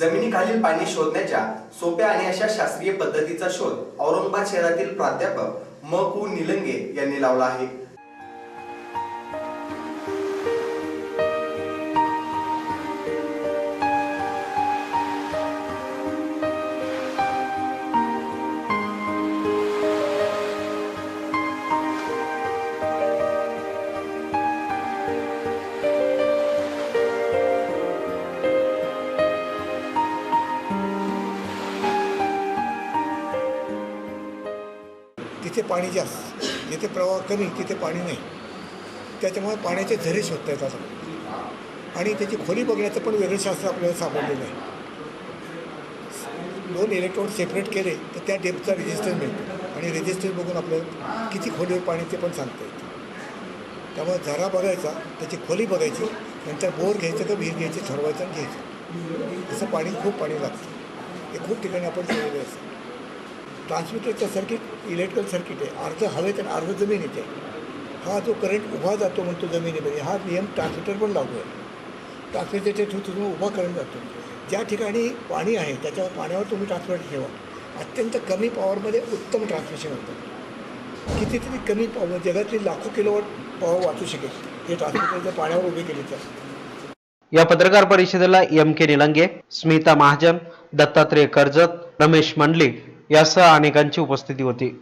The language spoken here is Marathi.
जमिनीखालील पाणी शोधण्याच्या सोप्या आणि अशा शास्त्रीय पद्धतीचा शोध औरंगाबाद शहरातील प्राध्यापक म कु निलंगे यांनी लावला आहे. तिथे पाणी जास्त जिथे प्रवाह कमी तिथे पाणी नाही. त्याच्यामुळे पाण्याचे झरे शोधता येतात. आणि त्याची खोली बघण्याचं पण वेगळं शास्त्र आपल्याला सापडलेलं आहे. दोन इलेक्ट्रॉन सेपरेट केले तर त्या डेपचा रेजिस्टर मिळतो. आणि रेजिस्टर बघून आपल्याला किती खोलीवर पाणी ते पण सांगता येतं. त्यामुळे झरा बघायचा त्याची खोली बघायची नंतर बोर घ्यायचं तर विहीर घ्यायची ठरवायचं आणि घ्यायचं. तसं पाणी खूप पाणी लागतं. हे खूप ठिकाणी आपण केलेलं असतं ट्रान्समिटरचं सर्किट इलेक्ट्रिकल सर्किट आहे. अर्ध हवेत आणि अर्ध जमिनीत आहे. हा जो करंट उभा जातो म्हणतो जमिनीमध्ये हा नियम ट्रान्समिटर पण लागू आहे. ट्रान्समिटरच्या थ्रू तुम्ही उभा करंट जातो. ज्या ठिकाणी पाणी आहे त्याच्यावर पाण्यावर तुम्ही ट्रान्समिटर ठेवा. अत्यंत कमी पॉवरमध्ये उत्तम ट्रान्समिशन होतं. कितीतरी कमी पॉवर जगातली लाखो किलोवॉट पॉवर वाचू शकेल. हे ट्रान्समिटर जर पाण्यावर उभे केले तर. या पत्रकार परिषदेला एम के निलंगे स्मिता महाजन दत्तात्रय कर्जत रमेश मंडलिक यासह अनेकांची उपस्थिती होती.